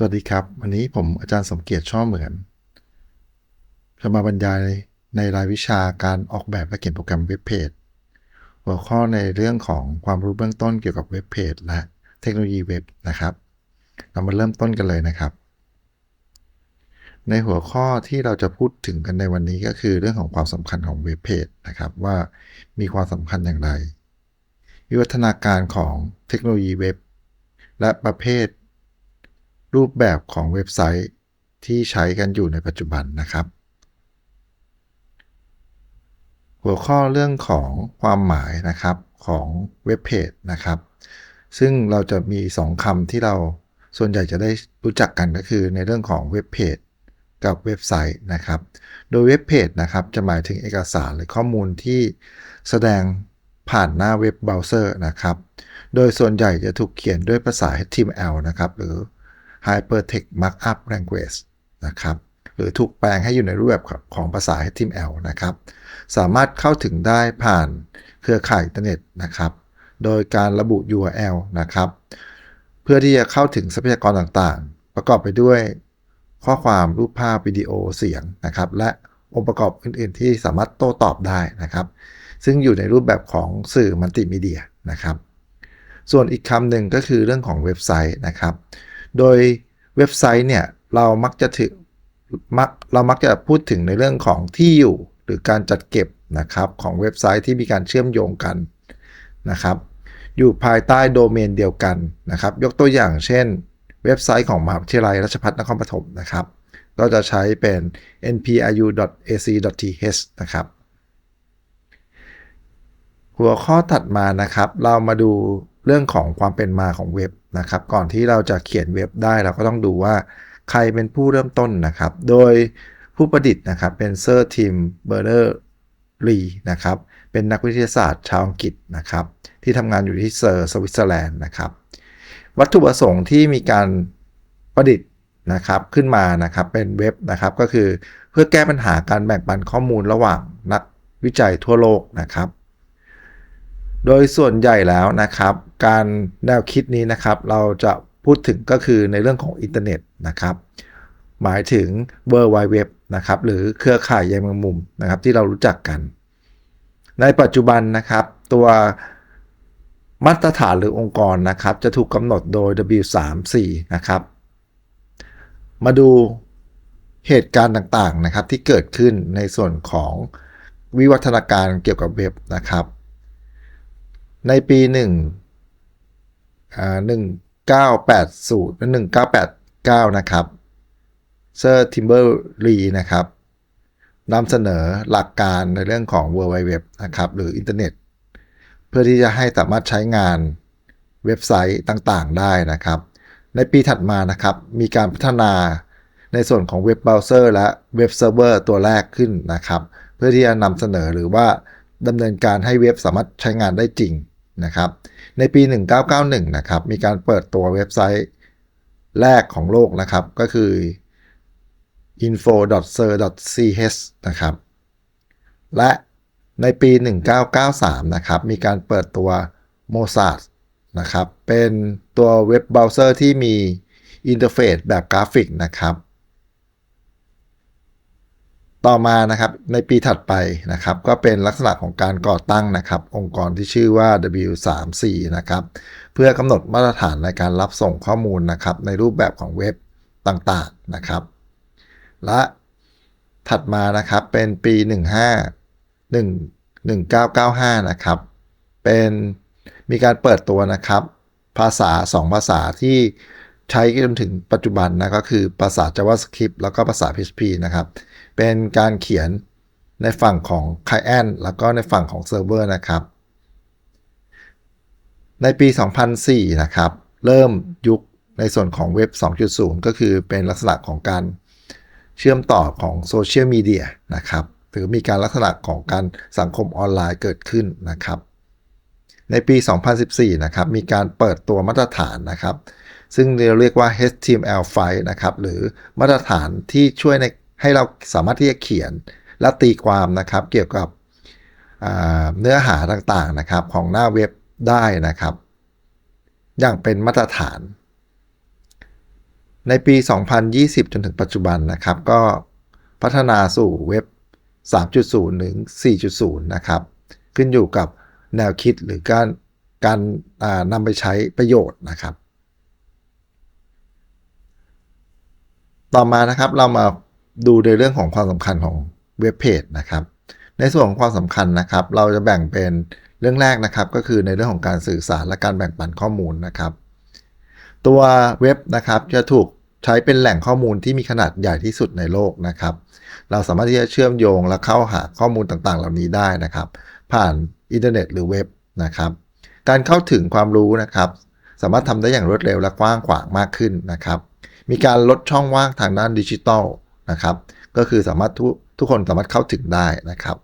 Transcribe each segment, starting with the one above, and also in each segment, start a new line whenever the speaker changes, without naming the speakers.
สวัสดีครับ วันนี้ผมอาจารย์สมเกียรติช่อเหมือน จะมาบรรยายในรายวิชาการออกแบบและเขียนโปรแกรมเว็บเพจ หัวข้อในเรื่องของความรู้เบื้องต้นเกี่ยวกับเว็บเพจและเทคโนโลยีเว็บนะครับ เรามาเริ่มต้นกันเลยนะครับ ในหัวข้อที่เราจะพูดถึงกันในวันนี้ก็คือเรื่องของความสำคัญของเว็บเพจนะครับว่ามีความสำคัญอย่างไร วิวัฒนาการของเทคโนโลยีเว็บและประเภท รูปแบบของเว็บไซต์ที่ใช้กันอยู่ในปัจจุบันนะครับ หัวข้อเรื่องของความหมายนะครับของเว็บเพจนะครับ ซึ่งเราจะมี 2คำที่เราส่วนใหญ่จะได้รู้จักกันก็คือในเรื่องของเว็บเพจกับเว็บไซต์นะครับ โดยเว็บเพจนะครับจะหมายถึงเอกสารหรือข้อมูลที่แสดงผ่านหน้าเว็บเบราว์เซอร์นะครับ โดยส่วนใหญ่จะถูกเขียนด้วยภาษา HTML นะครับ หรือ Hypertext Markup Language นะครับหรือถูกแปลงให้อยู่ในรูปแบบของภาษา HTML นะครับ สามารถเข้าถึงได้ผ่านเครือข่ายอินเทอร์เน็ตนะครับ โดยการระบุ URL นะครับ เพื่อที่จะเข้าถึงทรัพยากรต่างๆ ประกอบไปด้วยข้อความรูปภาพวิดีโอเสียงนะครับ และองค์ประกอบอื่นๆ ที่สามารถโต้ตอบได้นะครับ ซึ่งอยู่ในรูปแบบของสื่อมัลติมีเดียนะครับ ส่วนอีกคำหนึ่งก็คือเรื่องของเว็บไซต์นะครับ โดยเว็บไซต์เนี่ยเรามักจะถึงมักเรามักจะพูดถึงในเรื่องของที่อยู่หรือการจัดเก็บนะครับของเว็บไซต์ที่มีการเชื่อมโยงกันนะครับ อยู่ภายใต้โดเมนเดียวกันนะครับ ยกตัวอย่างเช่น เว็บไซต์ของมหาวิทยาลัยราชภัฏนครปฐมนะครับ ก็จะใช้เป็น npiu.ac.th นะครับ หัวข้อถัดมานะครับ เรามาดูเรื่องของความเป็นมาของเว็บ นะครับ ก่อนที่เราจะเขียนเว็บได้เราก็ต้องดูว่าใครเป็นผู้เริ่มต้นนะครับ โดยผู้ประดิษฐ์นะครับเป็นเซอร์ทีมเบอร์เดอร์ลีนะครับ เป็นนักวิทยาศาสตร์ชาวอังกฤษนะครับ ที่ทำงานอยู่ที่เซอร์สวิตเซอร์แลนด์นะครับ วัตถุประสงค์ที่มีการประดิษฐ์นะครับขึ้นมานะครับเป็นเว็บนะครับก็คือเพื่อแก้ปัญหาการแบ่งปันข้อมูลระหว่างนักวิจัยทั่วโลกนะครับ โดยส่วนใหญ่แล้วนะครับ การแนวคิดนี้นะครับ เราจะพูดถึงก็คือในเรื่องของอินเทอร์เน็ตนะครับ หมายถึง World Wide Web นะครับ หรือเครือข่ายใยแมงมุมนะครับ ที่เรารู้จักกัน ในปัจจุบันนะครับ ตัวมาตรฐานหรือองค์กรนะครับ จะถูกกำหนดโดย W34 นะครับ มาดูเหตุการณ์ต่างๆนะครับที่เกิดขึ้นในส่วนของวิวัฒนาการเกี่ยวกับเว็บนะครับ ในปี1อ่า1980และ1989 นะครับ เซอร์ทิมเบอร์รีนะครับนำเสนอหลักการในเรื่องของ World Wide Web นะครับ หรืออินเทอร์เน็ต เพื่อที่จะให้สามารถใช้งานเว็บไซต์ต่างๆ ได้นะครับ ในปีถัดมานะครับ มีการพัฒนาในส่วนของเว็บเบราว์เซอร์และเว็บเซิร์ฟเวอร์ตัวแรกขึ้นนะครับ เพื่อที่จะนำเสนอหรือว่า ดำเนินการให้เว็บสามารถใช้งานได้จริงนะครับ ในปี 1991 นะครับ มีการเปิดตัวเว็บไซต์แรกของโลกนะครับ ก็คือ info.ser.ch นะครับ และในปี 1993 นะครับ มีการเปิดตัว Mozart นะครับ เป็นตัวเว็บเบราว์เซอร์ที่มีอินเทอร์เฟซแบบกราฟิกนะครับ ต่อมานะครับในปีถัดไปนะครับ ก็เป็นลักษณะของการก่อตั้งนะครับ องค์กรที่ชื่อว่า W34 นะครับ เพื่อกำหนดมาตรฐานในการรับส่งข้อมูลนะครับ ในรูปแบบของเว็บต่างๆนะครับ และถัดมานะครับเป็นปี 15 1 1995 นะครับ เป็นมีการเปิดตัวนะครับ ภาษา 2 ภาษาที่ใช้จนถึงปัจจุบันนะก็คือภาษา JavaScript แล้วก็ภาษา PHP นะครับ เป็นการเขียนในฝั่งของ Client แล้วก็ในฝั่งของ Server นะครับ ในปี 2004 นะครับ เริ่มยุคในส่วนของเว็บ 2.0 ก็คือเป็นลักษณะของการเชื่อมต่อของโซเชียลมีเดียนะครับ หรือมีการลักษณะของการสังคมออนไลน์เกิดขึ้นนะครับ ในปี 2014 นะครับ มีการเปิดตัวมาตรฐานนะครับ ซึ่งเราเรียกว่า HTML5 นะครับ หรือมาตรฐานที่ช่วยใน ให้เราสามารถที่จะเขียนและตีความนะครับ เกี่ยวกับเนื้อหาต่างๆนะครับของหน้าเว็บได้นะครับ อย่างเป็นมาตรฐานในในปี 2020 จนถึงปัจจุบันนะครับ ก็พัฒนาสู่เว็บ 3.0 ถึง 4.0 นะครับ ขึ้นอยู่กับแนวคิดหรือการการนำไปใช้ประโยชน์นะครับ ต่อมานะครับเรามา ดูในเรื่องของความสำคัญของเว็บเพจนะครับ ในส่วนของความสำคัญนะครับ เราจะแบ่งเป็นเรื่องแรกนะครับ ก็คือในเรื่องของการสื่อสารและการแบ่งปันข้อมูลนะครับ ตัวเว็บนะครับจะถูกใช้เป็นแหล่งข้อมูลที่มีขนาดใหญ่ที่สุดในโลกนะครับ เราสามารถที่จะเชื่อมโยงและเข้าหาข้อมูลต่างๆ เหล่านี้ได้นะครับ ผ่านอินเทอร์เน็ตหรือเว็บนะครับ การเข้าถึงความรู้นะครับ สามารถทำได้อย่างรวดเร็วและกว้างขวางมากขึ้นนะครับ มีการลดช่องว่างทางด้านดิจิทัล นะครับ ก็คือสามารถทุทุกคนสามารถเข้าถึงได้นะครับ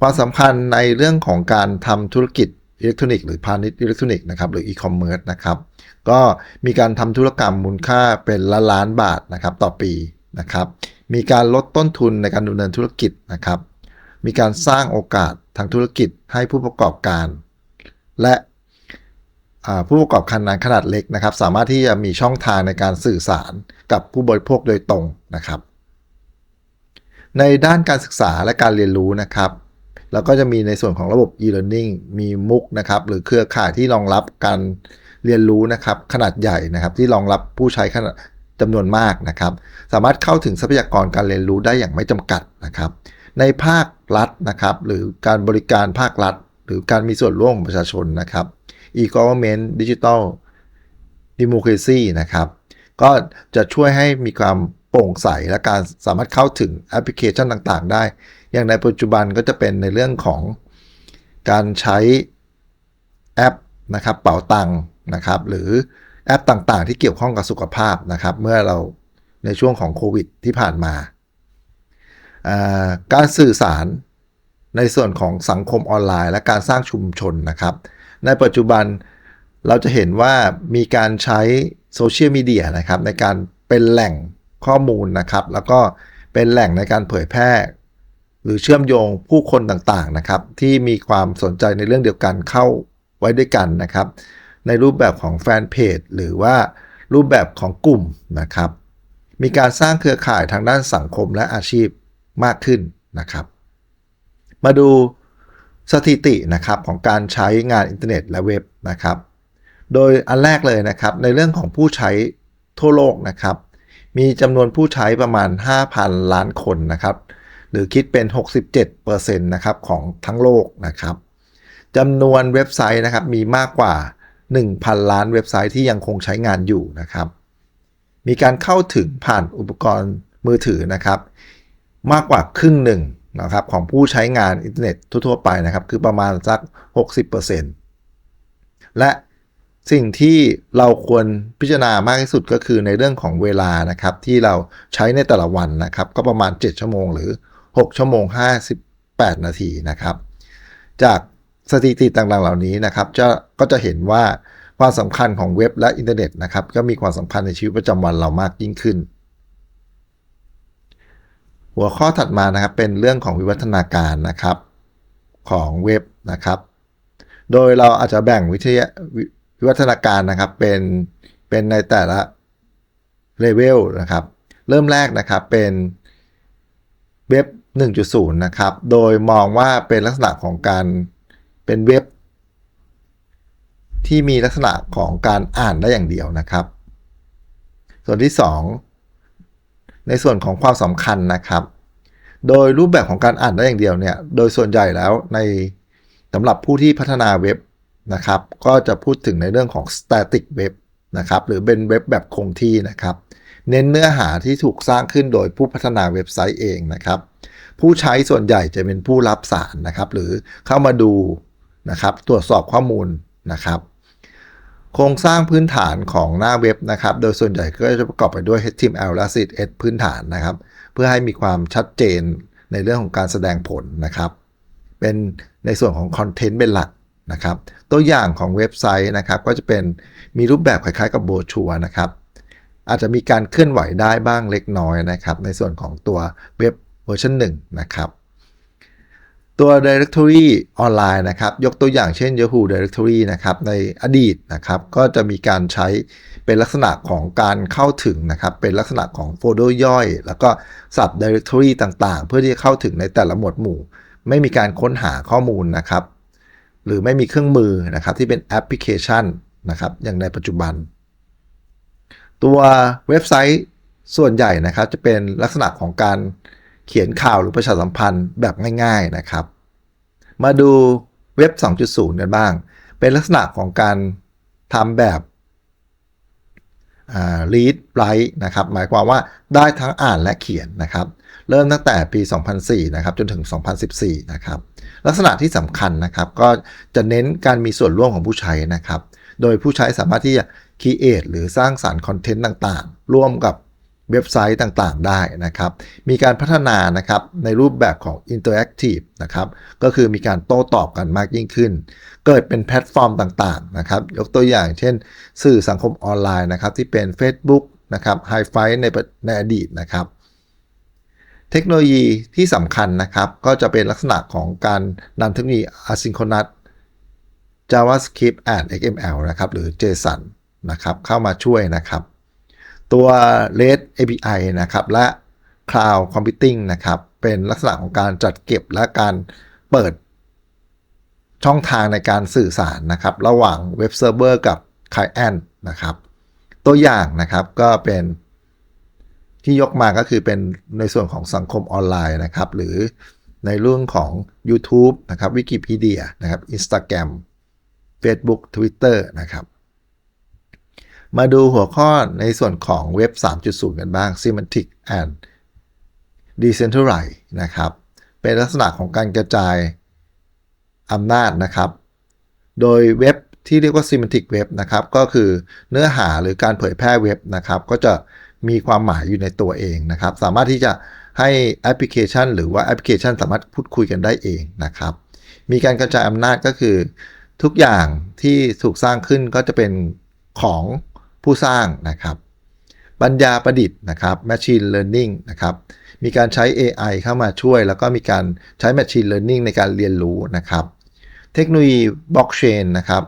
ความสำคัญในเรื่องของการทำธุรกิจอิเล็กทรอนิกส์หรือพาณิชย์อิเล็กทรอนิกส์นะครับหรืออีคอมเมิร์ซนะครับ ก็มีการทำธุรกรรมมูลค่าเป็นล้านล้านบาทนะครับต่อปีนะครับ มีการลดต้นทุนในการดำเนินธุรกิจนะครับ มีการสร้างโอกาสทางธุรกิจให้ผู้ประกอบการ และ ผู้ประกอบการขนาดเล็กนะครับ สามารถที่จะมีช่องทางในการสื่อสารกับผู้บริโภคโดยตรงนะครับ ในด้านการศึกษาและการเรียนรู้นะครับแล้วก็จะมีในส่วนของระบบ e-learning มีมุกนะครับ หรือเครือข่ายที่รองรับการเรียนรู้นะครับ ขนาดใหญ่นะครับ ที่รองรับผู้ใช้ขนาดจำนวนมากนะครับ สามารถเข้าถึงทรัพยากรการเรียนรู้ได้อย่างไม่จำกัดนะครับ ในภาครัฐนะครับ หรือการบริการภาครัฐ หรือการมีส่วนร่วมของประชาชนนะครับ e-government digital democracy นะครับ ก็จะช่วยให้มีความโปร่งใสและการสามารถเข้าถึงแอปพลิเคชันต่างๆ ได้ อย่างในปัจจุบันก็จะเป็นในเรื่องของการใช้แอปนะครับเป๋าตังค์นะครับ หรือแอปต่างๆ ที่เกี่ยวข้องกับสุขภาพนะครับ เมื่อเราในช่วงของโควิดที่ผ่านมา การสื่อสารในส่วนของสังคมออนไลน์ และการสร้างชุมชนนะครับ ในปัจจุบันเราจะเห็นว่ามีการใช้โซเชียลมีเดียนะครับในการเป็นแหล่งข้อมูลนะครับ แล้วก็เป็นแหล่งในการเผยแพร่ หรือเชื่อมโยงผู้คนต่างๆนะครับ ที่มีความสนใจในเรื่องเดียวกันเข้าไว้ด้วยกันนะครับ ในรูปแบบของแฟนเพจหรือว่ารูปแบบของกลุ่มนะครับ มีการสร้างเครือข่ายทางด้านสังคมและอาชีพมากขึ้นนะครับ มาดู สถิตินะครับของการใช้งานอินเทอร์เน็ตและเว็บนะครับ โดยอันแรกเลยนะครับในเรื่องของผู้ใช้ทั่วโลกนะครับ มีจำนวนผู้ใช้ประมาณ 5,000 ล้านคนนะครับ หรือคิดเป็น 67%นะครับของทั้งโลกนะครับจำนวนเว็บไซต์นะครับมีมากกว่า 1,000 ล้านเว็บไซต์ที่ยังคงใช้งานอยู่นะครับ มีการเข้าถึงผ่านอุปกรณ์มือถือนะครับ มากกว่าครึ่งหนึ่ง นะครับของผู้ใช้งานอินเทอร์เน็ตทั่วๆไปนะครับ คือประมาณสัก 60%และสิ่งที่เราควรพิจารณามากที่สุดก็คือในเรื่องของเวลานะครับ ที่เราใช้ในแต่ละวันนะครับ ก็ประมาณ 7 ชั่วโมงหรือ 6 ชั่วโมง 58 นาทีนะครับ จากสถิติต่างๆเหล่านี้นะครับ จะก็จะเห็นว่าความสำคัญของเว็บและอินเทอร์เน็ตนะครับ ก็มีความสำคัญในชีวิตประจำวันเรามากยิ่งขึ้น หัวข้อถัดมานะครับเป็นเรื่องของวิวัฒนาการนะครับของเว็บนะครับ โดยเราอาจจะแบ่งวิทยาวิวัฒนาการนะครับเป็นเป็นในแต่ละเลเวลนะครับ เริ่มแรกนะครับเป็นเว็บ 1.0 นะครับ โดยมองว่าเป็นลักษณะของการเป็นเว็บ ที่มีลักษณะของการอ่านได้อย่างเดียวนะครับ ส่วนที่ 2 ในส่วนของความสำคัญนะครับ โดยรูปแบบของการอ่านได้อย่างเดียวเนี่ย โดยส่วนใหญ่แล้วในสำหรับผู้ที่พัฒนาเว็บนะครับ ก็จะพูดถึงในเรื่องของ static web นะครับ หรือเป็นเว็บแบบคงที่นะครับ เน้นเนื้อหาที่ถูกสร้างขึ้นโดยผู้พัฒนาเว็บไซต์เองนะครับ ผู้ใช้ส่วนใหญ่จะเป็นผู้รับสารนะครับ หรือเข้ามาดูนะครับ ตรวจสอบข้อมูลนะครับ โครงสร้างพื้นฐานของหน้าเว็บนะครับ โดยส่วนใหญ่ก็จะประกอบไปด้วย HTML และ CSS พื้นฐานนะครับ เพื่อให้มีความชัดเจนในเรื่องของการแสดงผลนะครับ เป็นในส่วนของคอนเทนต์เป็นหลักนะครับ ตัวอย่างของเว็บไซต์นะครับ ก็จะเป็นมีรูปแบบคล้ายๆกับโบชัวนะครับ อาจจะมีการเคลื่อนไหวได้บ้างเล็กน้อยนะครับ ในส่วนของตัวเว็บเวอร์ชัน1นะครับ ตัว Directory ออนไลน์นะครับ ยกตัวอย่างเช่น Yahoo Directory นะครับ ในอดีตนะครับ ก็จะมีการใช้เป็นลักษณะของการเข้าถึงนะครับ เป็นลักษณะของโฟลเดอร์ย่อย แล้วก็ sub directory ต่างๆ เพื่อที่จะเข้าถึงในแต่ละหมวดหมู่ ไม่มีการค้นหาข้อมูลนะครับ หรือไม่มีเครื่องมือนะครับที่เป็นแอปพลิเคชันนะครับ อย่างในปัจจุบัน ตัวเว็บไซต์ส่วนใหญ่นะครับ จะเป็นลักษณะของการ เขียนข่าวหรือประชาสัมพันธ์แบบง่าย ๆนะครับ มาดูเว็บ 2.0 กันบ้าง เป็นลักษณะของการทำแบบ read write นะครับ หมายความว่าได้ทั้งอ่านและเขียนนะครับ เริ่มตั้งแต่ปี 2004 นะครับ จนถึง 2014 นะครับ ลักษณะที่สำคัญนะครับ ก็จะเน้นการมีส่วนร่วมของผู้ใช้นะครับ โดยผู้ใช้สามารถที่จะ create หรือสร้างสารรค์คอนเทนต์ต่างๆ ร่วมกับ เว็บไซต์ต่างๆ ได้นะครับ มีการพัฒนานะครับในรูปแบบของ Interactive นะครับ ก็คือมีการโต้ตอบกันมากยิ่งขึ้น เกิดเป็นแพลตฟอร์มต่างๆ นะครับ ยกตัวอย่างเช่น สื่อสังคมออนไลน์นะครับ ที่เป็น Facebook นะครับ High f i ในในอดีตนะครับ เทคโนโลยีที่สำคัญนะครับ ก็จะเป็นลักษณะของการนำเทคโนโลยี Asynchronous JavaScript and XML นะครับ หรือ JSON นะครับ เข้ามาช่วยนะครับ ตัว REST API นะครับและ Cloud Computing นะครับเป็นลักษณะของการจัดเก็บและการเปิดช่องทางในการสื่อสารนะครับ ระหว่างเว็บเซิร์ฟเวอร์กับ Client นะครับ ตัวอย่างนะครับก็เป็นที่ยกมาก็คือเป็นในส่วนของสังคมออนไลน์นะครับ หรือในเรื่องของ YouTube นะครับ Wikipedia นะครับ Instagram Facebook Twitter นะครับ มาดูหัวข้อในส่วนของเว็บ 3.0 กันบ้าง Semantic and Decentralized นะครับ เป็นลักษณะของการกระจายอำนาจนะครับ โดยเว็บที่เรียกว่า Semantic Web นะครับ ก็คือเนื้อหาหรือการเผยแพร่เว็บนะครับ ก็จะมีความหมายอยู่ในตัวเองนะครับ สามารถที่จะให้แอปพลิเคชัน หรือว่าแอปพลิเคชัน สามารถพูดคุยกันได้เองนะครับ มีการกระจายอำนาจก็คือ ทุกอย่างที่ถูกสร้างขึ้นก็จะเป็นของ ผู้สร้างนะครับ ปัญญาประดิษฐ์นะครับ Machine Learning นะครับ มีการใช้ AI เข้ามาช่วย แล้วก็มีการใช้ Machine Learning ในการเรียนรู้นะครับ เทคโนโลยีบล็อกเชนนะครับ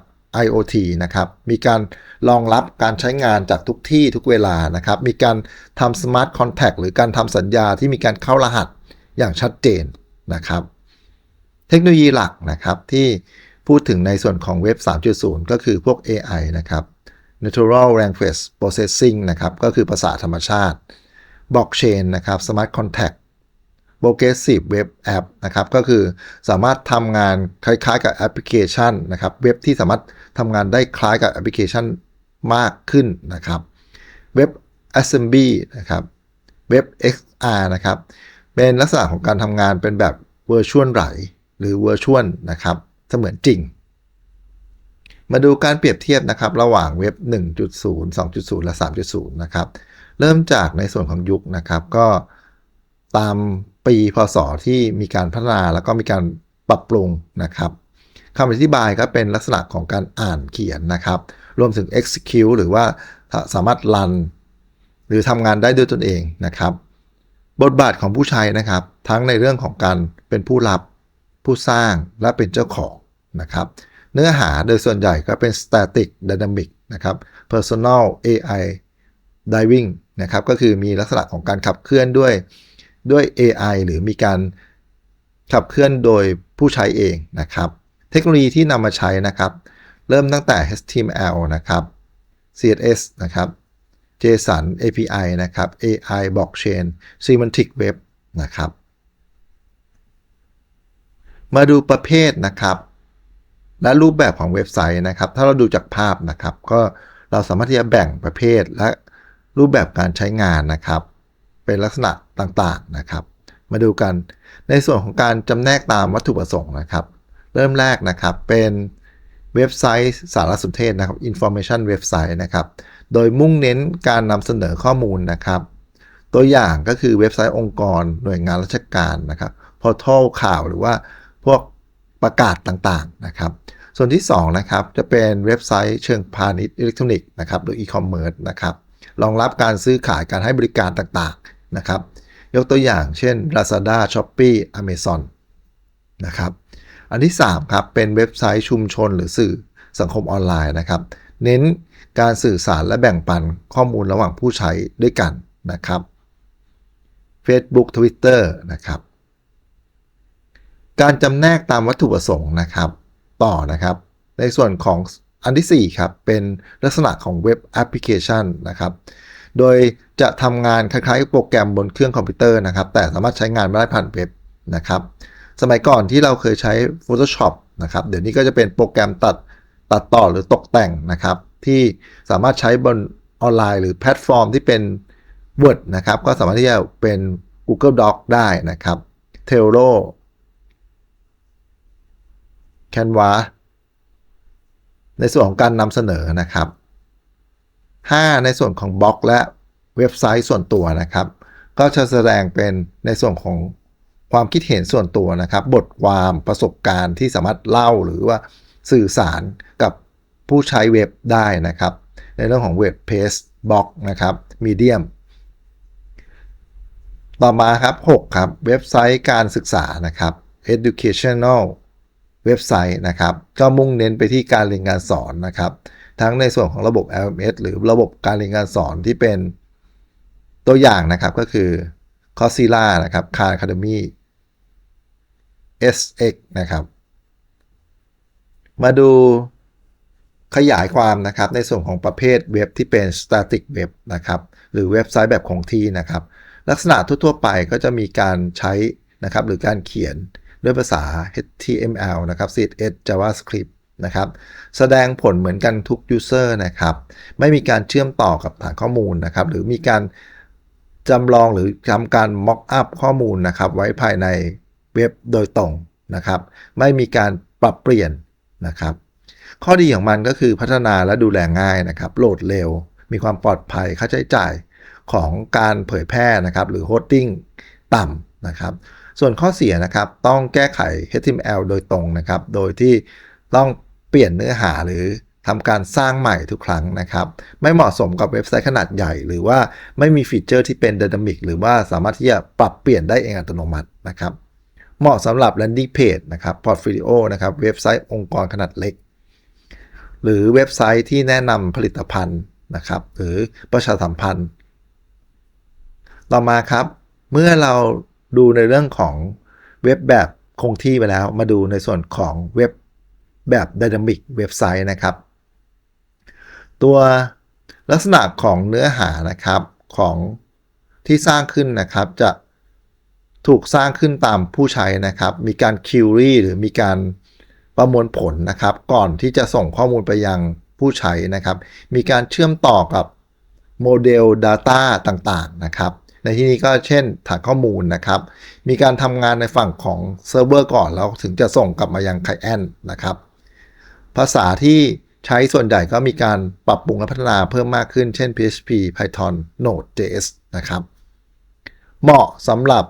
IoT นะครับ มีการรองรับการใช้งานจากทุกที่ทุกเวลานะครับ มีการทำ Smart Contact หรือการทำสัญญาที่มีการเข้ารหัสอย่างชัดเจนนะครับ เทคโนโลยีหลักนะครับที่พูดถึงในส่วนของเว็บ 3.0 ก็คือพวก AI นะครับ Natural Language Processing นะครับ ก็คือภาษาธรรมชาติ Blockchain นะครับ Smart Contact Progressive Web App นะครับ ก็คือสามารถทำงานคล้ายๆ กับแอปพลิเคชันนะครับ เว็บที่สามารถทำงานได้คล้ายกับแอปพลิเคชันมากขึ้นนะครับ Web Assembly นะครับ Web XR นะครับ เป็นลักษณะของการทำงานเป็นแบบ Virtual ไหลหรือ Virtual นะครับ เสมือนจริง มาดูการเปรียบเทียบนะครับระหว่างเว็บ 1.0 2.0 และ 3.0 นะครับ เริ่มจากในส่วนของยุคนะครับ ก็ตามปีพศที่มีการพัฒนาแล้วก็มีการปรับปรุงนะครับคำอธิบายก็เป็นลักษณะของการอ่านเขียนนะครับ รวมถึง execute หรือว่าสามารถรัน หรือทำงานได้ด้วยตนเองนะครับ บทบาทของผู้ใช้นะครับ ทั้งในเรื่องของการเป็นผู้รับผู้สร้างและเป็นเจ้าของนะครับ เนื้อหาโดยส่วนใหญ่ก็เป็น static dynamic นะครับ personal AI diving นะครับ ก็คือมีลักษณะของการขับเคลื่อนด้วยด้วย AI หรือมีการขับเคลื่อนโดยผู้ใช้เองนะครับ เทคโนโลยีที่นำมาใช้นะครับ เริ่มตั้งแต่ HTML นะครับ CSS นะครับ JSON API นะครับ AI Blockchain Semantic Web นะครับ มาดูประเภทนะครับ และรูปแบบของเว็บไซต์นะครับ ถ้าเราดูจากภาพนะครับ ก็เราสามารถที่จะแบ่งประเภทและรูปแบบการใช้งานนะครับ เป็นลักษณะต่างๆนะครับ มาดูกันในส่วนของการจำแนกตามวัตถุประสงค์นะครับ เริ่มแรกนะครับเป็นเว็บไซต์สารสนเทศนะครับ information เว็บไซต์นะครับ โดยมุ่งเน้นการนำเสนอข้อมูลนะครับ ตัวอย่างก็คือเว็บไซต์องค์กร หน่วยงานราชการนะครับพอร์ทัลข่าวหรือว่าพวกประกาศต่างๆนะครับ ส่วนที่2นะครับจะเป็นเว็บไซต์เชิงพาณิชย์อิเล็กทรอนิกส์นะครับหรืออีคอมเมิร์ซนะครับรองรับการซื้อขายการให้บริการต่างๆนะครับ ยกตัวอย่างเช่น Lazada, Shopee, Amazon นะครับอันที่3ครับเป็นเว็บไซต์ชุมชนหรือสื่อสังคมออนไลน์นะครับ เน้นการสื่อสารและแบ่งปันข้อมูลระหว่างผู้ใช้ด้วยกันนะครับ Facebook Twitter นะครับ การจำแนกตามวัตถุประสงค์นะครับ ต่อนะครับ ในส่วนของอันที่ 4 ครับ เป็นลักษณะของเว็บแอปพลิเคชันนะครับ โดยจะทำงานคล้ายๆโปรแกรมบนเครื่องคอมพิวเตอร์นะครับ แต่สามารถใช้งานไม่ได้ผ่านเว็บนะครับ สมัยก่อนที่เราเคยใช้ Photoshop นะครับ เดี๋ยวนี้ก็จะเป็นโปรแกรมตัดตัดต่อหรือตกแต่งนะครับ ที่สามารถใช้บนออนไลน์ หรือแพลตฟอร์มที่เป็น Word นะครับ ก็สามารถที่จะเป็น Google Doc ได้นะครับ t e l o Canva ในส่วนของการนำเสนอนะครับ 5. ในส่วนของบล็อกและเว็บไซต์ส่วนตัวนะครับ ก็จะแสดงเป็นในส่วนของความคิดเห็นส่วนตัวนะครับ บทความประสบการณ์ที่สามารถเล่าหรือว่าสื่อสารกับผู้ใช้เว็บได้นะครับ ในเรื่องของเว็บเพจบล็อกนะครับมีเดียมต่อมาครับ 6 ครับ เว็บไซต์การศึกษานะครับ educational เว็บไซต์นะครับ ก็มุ่งเน้นไปที่การเรียนการสอนนะครับ ทั้งในส่วนของระบบ LMS หรือระบบการเรียนการสอนที่เป็นตัวอย่างนะครับก็คือ c o r s e r a นะครับ Khan Academy SX นะครับ มาดูขยายความนะครับในส่วนของประเภทเว็บที่เป็น static web นะครับ หรือเว็บไซต์แบบคงที่นะครับ ลักษณะทั่วๆไปก็จะมีการใช้นะครับหรือการเขียน ด้วยภาษา HTML นะครับ CSS JavaScript นะครับ แสดงผลเหมือนกันทุก user นะครับ ไม่มีการเชื่อมต่อกับฐานข้อมูลนะครับ หรือมีการจำลองหรือทำการ mock up ข้อมูลนะครับ ไว้ภายในเว็บโดยตรงนะครับ ไม่มีการปรับเปลี่ยนนะครับ ข้อดีของมันก็คือพัฒนาและดูแลง่ายนะครับ โหลดเร็ว มีความปลอดภัยค่าใช้จ่ายของการเผยแพร่นะครับ หรือโฮสติ้งต่ำนะครับ ส่วนข้อเสียนะครับ ต้องแก้ไข HTML โดยตรงนะครับ โดยที่ต้องเปลี่ยนเนื้อหาหรือทำการสร้างใหม่ทุกครั้งนะครับ ไม่เหมาะสมกับเว็บไซต์ขนาดใหญ่ หรือว่าไม่มีฟีเจอร์ที่เป็น Dynamic หรือว่าสามารถที่จะปรับเปลี่ยนได้เองอัตโนมัตินะครับ เหมาะสำหรับ Landing Page นะครับ Portfolio นะครับเว็บไซต์องค์กรขนาดเล็ก หรือเว็บไซต์ที่แนะนำผลิตภัณฑ์นะครับ หรือประชาสัมพันธ์ ต่อมาครับ เมื่อเรา ดูในเรื่องของเว็บแบบคงที่ไปแล้ว มาดูในส่วนของเว็บแบบ Dynamic เว็บไซต์นะครับ ตัวลักษณะของเนื้อหานะครับของที่สร้างขึ้นนะครับจะถูกสร้างขึ้นตามผู้ใช้นะครับ มีการคิวรี่หรือมีการประมวลผลนะครับ ก่อนที่จะส่งข้อมูลไปยังผู้ใช้นะครับ มีการเชื่อมต่อกับโมเดล Data ต่างๆนะครับ ในที่นี้ก็เช่นฐานข้อมูลนะครับ มีการทำงานในฝั่งของเซิร์ฟเวอร์ก่อนแล้วถึงจะส่งกลับมายังไคลเอนนะครับ ภาษาที่ใช้ส่วนใหญ่ก็มีการปรับปรุงและพัฒนาเพิ่มมากขึ้น เช่น PHP Python Node.js นะครับ เหมาะสำหรับ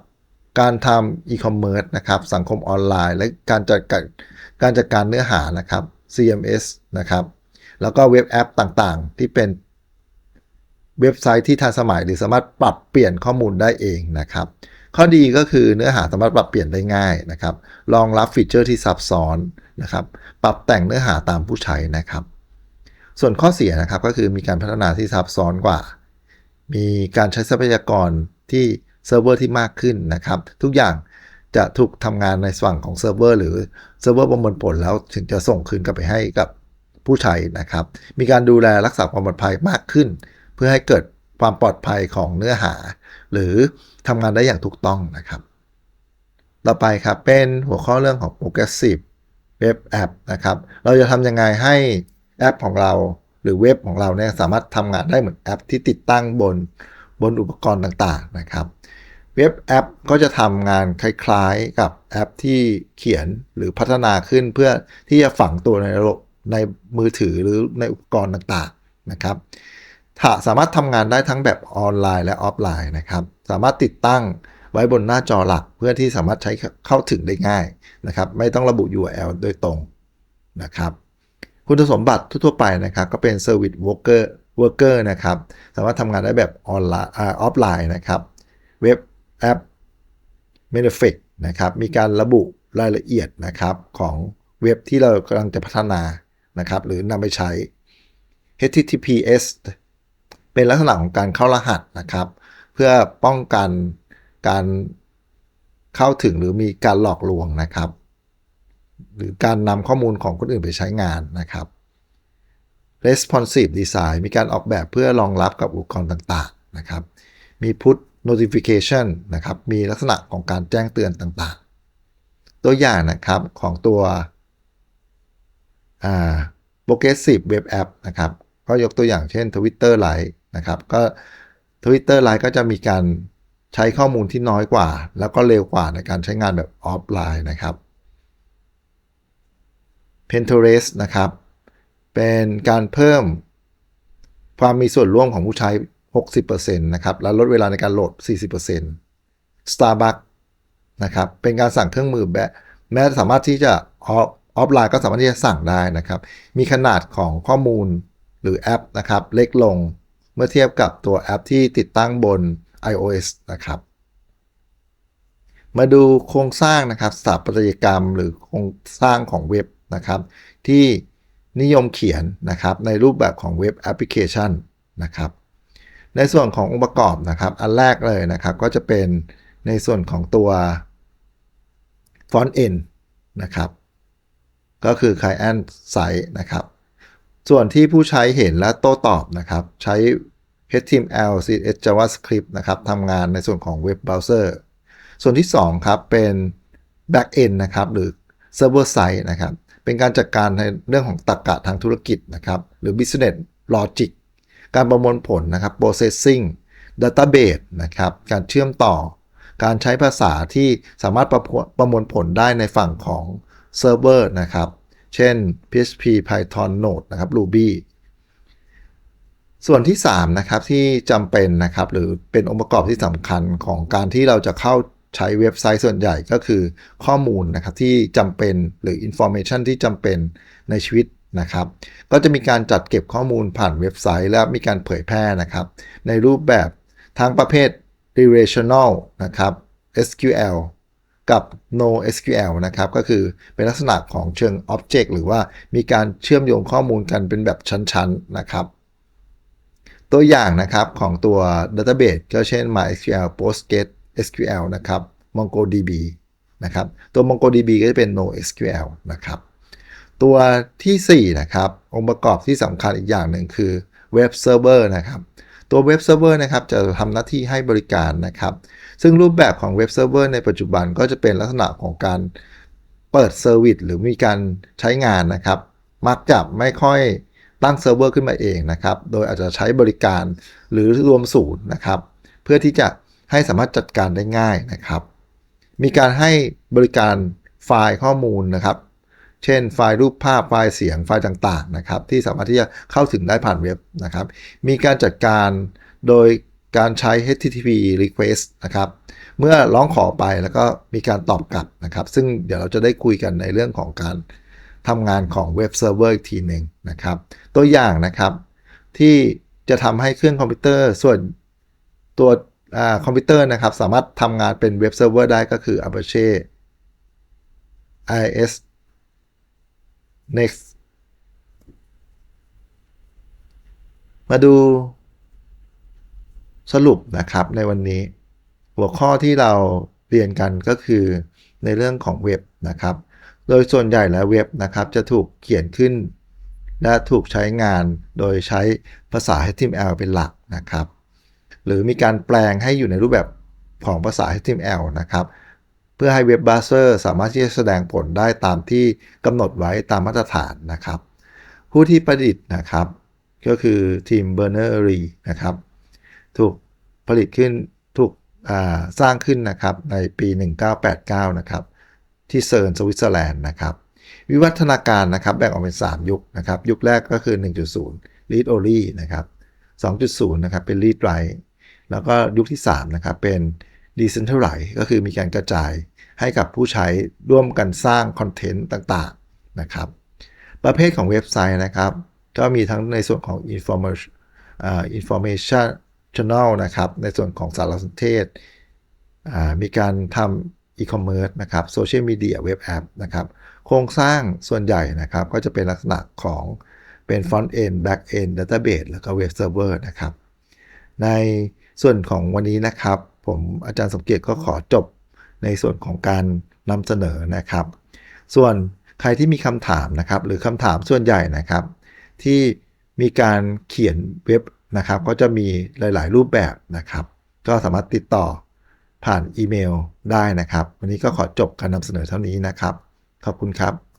การทำอีคอมเมิร์ซนะครับ สังคมออนไลน์ และการจัดการการจัดการเนื้อหานะครับ CMS นะครับ แล้วก็เว็บแอปต่างๆ ที่เป็น เว็บไซต์ที่ทันสมัยหรือสามารถปรับเปลี่ยนข้อมูลได้เองนะครับ ข้อดีก็คือเนื้อหาสามารถปรับเปลี่ยนได้ง่ายนะครับรองรับฟีเจอร์ที่ซับซ้อนนะครับ ปรับแต่งเนื้อหาตามผู้ใช้นะครับ ส่วนข้อเสียนะครับก็คือมีการพัฒนาที่ซับซ้อนกว่า มีการใช้ทรัพยากรที่เซิร์ฟเวอร์ที่มากขึ้นนะครับ ทุกอย่างจะถูกทำงานในฝั่งของเซิร์ฟเวอร์หรือเซิร์ฟเวอร์ประมวลผลแล้วถึงจะส่งคืนกลับไปให้กับผู้ใช้นะครับ มีการดูแลรักษาความปลอดภัยมากขึ้น เพื่อให้เกิดความปลอดภัยของเนื้อหา หรือทำงานได้อย่างถูกต้องนะครับ ต่อไปครับเป็นหัวข้อเรื่องของ Progressive Web App นะครับ เราจะทำยังไงให้แอปของเราหรือเว็บของเราเนี่ยสามารถทำงานได้เหมือนแอปที่ติดตั้งบนบนอุปกรณ์ต่างๆนะครับ เว็บแอปก็จะทำงานคล้ายๆกับแอปที่เขียนหรือพัฒนาขึ้นเพื่อที่จะฝังตัวในระบบในมือถือหรือในอุปกรณ์ต่างๆนะครับ สามารถทำงานได้ทั้งแบบออนไลน์และออฟไลน์นะครับ สามารถติดตั้งไว้บนหน้าจอหลักเพื่อที่สามารถใช้เข้าถึงได้ง่ายนะครับ ไม่ต้องระบุ URL โดยตรงนะครับ คุณสมบัติทั่วๆไปนะครับก็เป็น Service Worker Worker นะครับ สามารถทำงานได้แบบออนไลน์ออฟไลน์นะครับ เว็บแอป m a n i f i c นะครับ มีการระบุรายละเอียดนะครับของเว็บที่เรากำลังจะพัฒนานะครับ หรือนำไปใช้ HTTPS เป็นลักษณะของการเข้ารหัสนะครับ เพื่อป้องกันการเข้าถึงหรือมีการหลอกลวงนะครับ หรือการนำข้อมูลของคนอื่นไปใช้งานนะครับ responsive design มีการออกแบบเพื่อรองรับกับอุปกรณ์ต่างๆนะครับ มี put notification นะครับ มีลักษณะของการแจ้งเตือนต่างๆ ตัวอย่างนะครับของตัว progressive web app นะครับ ก็ยกตัวอย่างเช่น Twitter Lite นะครับ ก็ Twitter Lite ก็จะมีการใช้ข้อมูลที่น้อยกว่า แล้วก็เร็วกว่าในการใช้งานแบบออฟไลน์นะครับ Pinterest นะครับ เป็นการเพิ่มความมีส่วนร่วมของผู้ใช้ 60%นะครับ และลดเวลาในการโหลด 40% Starbucks นะครับ เป็นการสั่งเครื่องมือแบบแม้สามารถที่จะออฟไลน์ก็สามารถที่จะสั่งได้นะครับ มีขนาดของข้อมูลหรือแอปนะครับ เล็กลง เมื่อเทียบกับตัวแอปที่ติดตั้งบน iOS นะครับ มาดูโครงสร้างนะครับสถาปัตยกรรมหรือโครงสร้างของเว็บนะครับ ที่นิยมเขียนนะครับในรูปแบบของเว็บแอปพลิเคชันนะครับ ในส่วนขององค์ประกอบนะครับ อันแรกเลยนะครับก็จะเป็นในส่วนของตัว Front End นนะครับ ก็คือ Client Side นะครับ ส่วนที่ผู้ใช้เห็นและโต้ตอบนะครับ ใช้ HTML CSS JavaScript นะครับทำงานในส่วนของเว็บเบราว์เซอร์ ส่วนที่ 2 ครับ เป็น Backend นะครับ หรือ Server Side นะครับ เป็นการจัดการในเรื่องของตรรกะทางธุรกิจนะครับ หรือ Business Logic การประมวลผลนะครับ Processing Database นะครับ การเชื่อมต่อ การใช้ภาษาที่สามารถประประมวลผลได้ในฝั่งของเซิร์ฟเวอร์นะครับ เช่น PHP Python Node นะครับ Ruby ส่วนที่3นะครับที่จำเป็นนะครับหรือเป็นองค์ประกอบที่สำคัญของการที่เราจะเข้าใช้เว็บไซต์ส่วนใหญ่ก็คือข้อมูลนะครับที่จำเป็นหรือ information ที่จำเป็นในชีวิตนะครับ ก็จะมีการจัดเก็บข้อมูลผ่านเว็บไซต์ และมีการเผยแพร่นะครับ ในรูปแบบทั้งประเภท relational นะครับ SQL กับ no SQL นะครับ ก็คือเป็นลักษณะของเชิง Object หรือว่ามีการเชื่อมโยงข้อมูลกันเป็นแบบชั้นๆนะครับ ตัวอย่างนะครับของตัว Database ก็เช่น MySQL Postgres SQL นะครับ MongoDB นะครับตัว MongoDB ก็จะเป็น no SQL นะครับ ตัวที่ 4 นะครับ องค์ประกอบที่สำคัญอีกอย่างหนึ่งคือ Web Server นะครับ ตัว Web Server นะครับจะทำหน้าที่ให้บริการนะครับ ซึ่งรูปแบบของ Web Server ในปัจจุบันก็จะเป็นลักษณะของการเปิดเซอร์วิสหรือมีการใช้งานนะครับ มักจะไม่ค่อยตั้งเซิร์ฟเวอร์ขึ้นมาเองนะครับ โดยอาจจะใช้บริการหรือรวมศูนย์นะครับ เพื่อที่จะให้สามารถจัดการได้ง่ายนะครับ มีการให้บริการไฟล์ข้อมูลนะครับ เช่น ไฟล์รูปภาพ ไฟล์เสียง ไฟล์ต่างๆนะครับ ที่สามารถที่จะเข้าถึงได้ผ่านเว็บนะครับ มีการจัดการโดยการใช้ HTTP request นะครับ เมื่อร้องขอไปแล้วก็มีการตอบกลับนะครับ ซึ่งเดี๋ยวเราจะได้คุยกันในเรื่องของการทำงานของเว็บเซิร์ฟเวอร์อีกทีหนึ่งนะครับ ตัวอย่างนะครับ ที่จะทำให้เครื่องคอมพิวเตอร์ส่วนตัวคอมพิวเตอร์นะครับ สามารถทำงานเป็นเว็บเซิร์ฟเวอร์ได้ก็คือ Apache IS Next มาดูสรุปนะครับในวันนี้ หัวข้อที่เราเรียนกันก็คือในเรื่องของเว็บนะครับ โดยส่วนใหญ่แล้วเว็บนะครับจะถูกเขียนขึ้น และถูกใช้งานโดยใช้ภาษา HTML เป็นหลักนะครับ หรือมีการแปลงให้อยู่ในรูปแบบของภาษา HTML นะครับ เพื่อให้เว็บเบราว์เซอร์สามารถที่จะแสดงผลได้ตามที่กำหนดไว้ตามมาตรฐานนะครับ ผู้ที่ประดิษฐ์นะครับ ก็คือทีมเบอร์เนอรีนะครับ ถูกผลิตขึ้นถูกสร้างขึ้นนะครับในปี 1989 นะครับ ที่เซิร์นสวิตเซอร์แลนด์นะครับวิวัฒนาการนะครับแบ่งออกเป็น 3 ยุคนะครับ ยุคแรกก็คือ 1.0 Read Only นะครับ 2.0 นะครับเป็น Read Write แล้วก็ยุคที่ 3 นะครับเป็น Decentralize ก็คือมีการกระจายให้กับผู้ใช้ร่วมกันสร้างคอนเทนต์ต่างๆนะครับ ประเภทของเว็บไซต์นะครับ ก็มีทั้งในส่วนของ information information channel นะครับ ในส่วนของสารสนเทศ มีการทอีคอมเมิร์ซนะครับโซเชียลมีเดียเว็บแอปนะครับ โครงสร้างส่วนใหญ่นะครับ ก็จะเป็นลักษณะของเป็น Front End Back End Database แล้วก็ Web Server นะครับ ในส่วนของวันนี้นะครับ ผมอาจารย์สมเกียรติก็ขอจบในส่วนของการนำเสนอนะครับ ส่วนใครที่มีคำถามนะครับ หรือคำถามส่วนใหญ่นะครับ ที่มีการเขียนเว็บนะครับ ก็จะมีหลาย ๆ รูปแบบนะครับ ก็สามารถติดต่อผ่านอีเมลได้นะครับ วันนี้ก็ขอจบการนำเสนอเท่านี้นะครับ ขอบคุณครับ